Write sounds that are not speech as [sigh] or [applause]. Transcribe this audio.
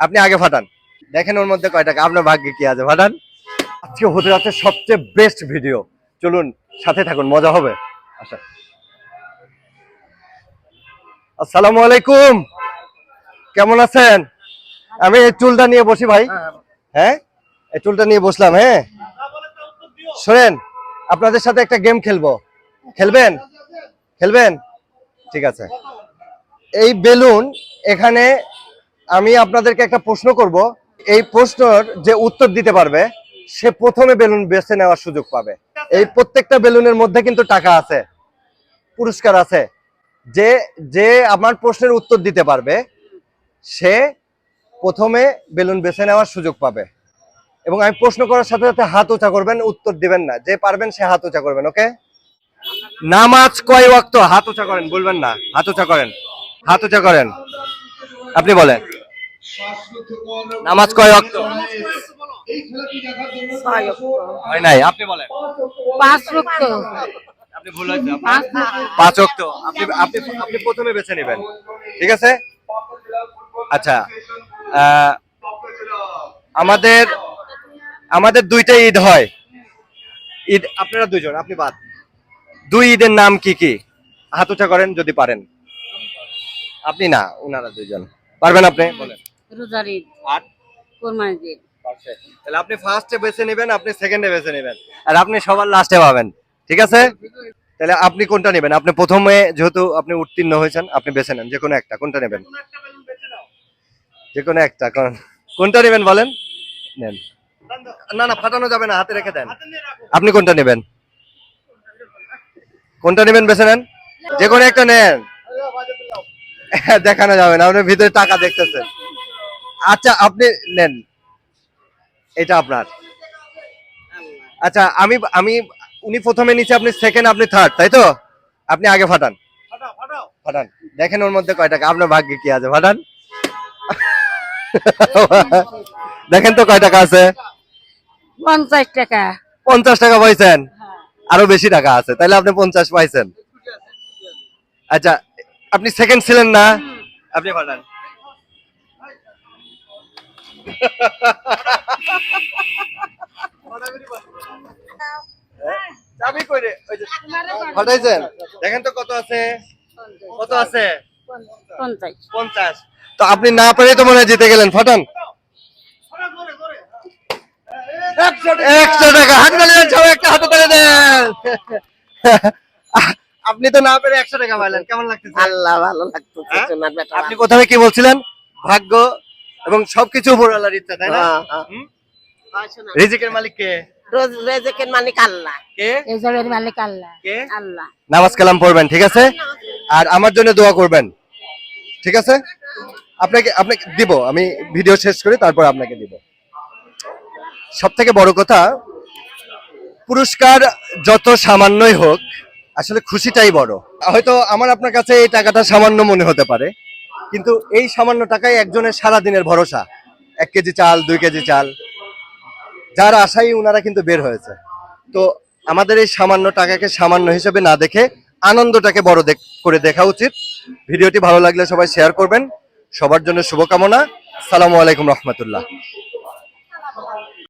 আপনি আগে ফাটান। দেখেন ওর মধ্যে কয় টাকা। আপনার ভাগ্যে কি আছে? ফাটান। আজকে হতে যাচ্ছে সবচেয়ে বেস্ট ভিডিও চলুন সাথে থাকুন। মজা হবে? আচ্ছা। আসসালামু আলাইকুম। কেমন আছেন? আমি এই চুলটা নিয়ে বসি ভাই। হ্যাঁ এই চুলটা নিয়ে বসলাম হ্যাঁ? শোনেন আপনাদের সাথে একটা গেম খেলব। খেলবেন? খেলবেন? ঠিক আছে। এই বেলুন এখানে আমি আপনাদেরকে একটা প্রশ্ন করব। এই প্রশ্নর যে উত্তর দিতে পারবে, সে প্রথমে বেলুন বেছে নেওয়ার সুযোগ পাবে। এই প্রত্যেকটা বেলুনের মধ্যে কিন্তু টাকা আছে, পুরস্কার আছে। যে যে আমার প্রশ্নের উত্তর দিতে পারবে, সে প্রথমে বেলুন বেছে নেওয়ার সুযোগ পাবে। এবং আমি প্রশ্ন করার সাথে সাথে হাত উঁচা করবেন, উত্তর দিবেন না। যে পারবেন, সে হাত উঁচা করবেন, ওকে? নামাজ কয় ওয়াক্ত? হাত উঁচা করেন, বলবেন না। হাত উঁচা করেন। হাত উঁচা করেন। আপনি বলেন। নামাজ কয় ওয়াক্ত? হয় নাই? আপনি বলেন। পাঁচ রক্ত আপনি ভুল হয়েছে পাঁচ ওয়াক্ত। আপনি আপনি আপনি প্রথমে বেছে নেবেন। ঠিক আছে? আচ্ছা। আহ, আমাদের আমাদের দুইটা ঈদ হয়। ঈদ আপনারা দুইজন আপনি বাদ। দুই ঈদের নাম কি কি? হাত উঁচা করেন যদি পারেন। আপনি না উনারা দুইজন। পারবেন আপনি? বলেন। রোজার ঈদ। আর? কোরবানির ঈদ। তাহলে আপনি ফার্স্টে বেছে নেবেন আপনি সেকেন্ডে বেছে নেবেন। আর আপনি সবার লাস্টে পাবেন। ঠিক আছে? তাহলে আপনি কোনটা নেবেন? আপনি প্রথমে যেহেতু আপনি উত্তীর্ণ হয়েছেন আপনি বেছে নেন। যে কোনো একটা কোনটা নেবেন? যে কোনো একটা কোন- কোনটা নেবেন বলেন? নেন। না না ফাটানো যাবে না হাতে রেখে দেন। আপনি কোনটা নেবেন? কোনটা নেবেন বেছে নেন? যে কোনো একটা নেন। [laughs] দেখানো যাবে না আপনি ভিতরে টাকা দেখতেছেন আচ্ছা আপনি নেন। এটা আপনার। আচ্ছা আমি আমি উনি প্রথমে নিচে আপনি সেকেন্ড আপনি থার্ড তাই তো? আপনি আগে ফাটান। ফাটান। দেখেন ওর মধ্যে কয় টাকা আপনার ভাগ্যে কি আছে? ফাটান। দেখেন তো কয় টাকা আছে? পঞ্চাশ টাকা। পঞ্চাশ টাকা পাইছেন? আরও বেশি টাকা আছে তাহলে আপনি পঞ্চাশ পাইছেন। আচ্ছা আপনি সেকেন্ড ছিলেন না? আপনি ফাটান। চাবি কই রে? ওই যে, ফাটাইছেন? দেখেন তো কত আছে? কত আছে? পঞ্চাশ। পঞ্চাশ। তো আপনি না পেরে তো মনে হয় জিতে গেলেন। ফাটান। একশো টাকা। হাতে তালি দেন একটা হাতে তালি দেন। আপনি তো না পেরে একশো টাকা পাইলেন। কেমন লাগতেছে? আল্লাহ ভালো লাগতো হ্যাঁ? আপনি প্রথমে কি বলছিলেন? ভাগ্য এবং সবকিছু উপরওয়ালার ইচ্ছা তাই না? হ্যাঁ, হ্যাঁ। রিজিকের মালিক কে? রোজ মালিক আল্লাহ। কে? এই মালিক আল্লাহ। কে? আল্লাহ। নামাজ কালাম পড়বেন ঠিক আছে? আর আমার জন্য দোয়া করবেন ঠিক আছে? আপনাকে আপনাকে দিব আমি ভিডিও শেষ করে তারপর আপনাকে দিব। সব থেকে বড় কথা পুরস্কার যত সামান্যই হোক আসলে খুশিটাই বড়। হয়তো আমার আপনার কাছে এই টাকাটা সামান্য মনে হতে পারে কিন্তু এই সামান্য টাকায় একজনের সারা দিনের ভরসা। এক কেজি চাল, দুই কেজি চাল। যার আশাই ওনারা কিন্তু বের হয়েছে। তো আমাদের এই সামান্য টাকাকে সামান্য হিসেবে না দেখে আনন্দটাকে বড় করে দেখা উচিত। ভিডিওটি ভালো লাগলে সবাই শেয়ার করবেন। সবার জন্য শুভকামনা। সালামু আলাইকুম রহমতুল্লাহ।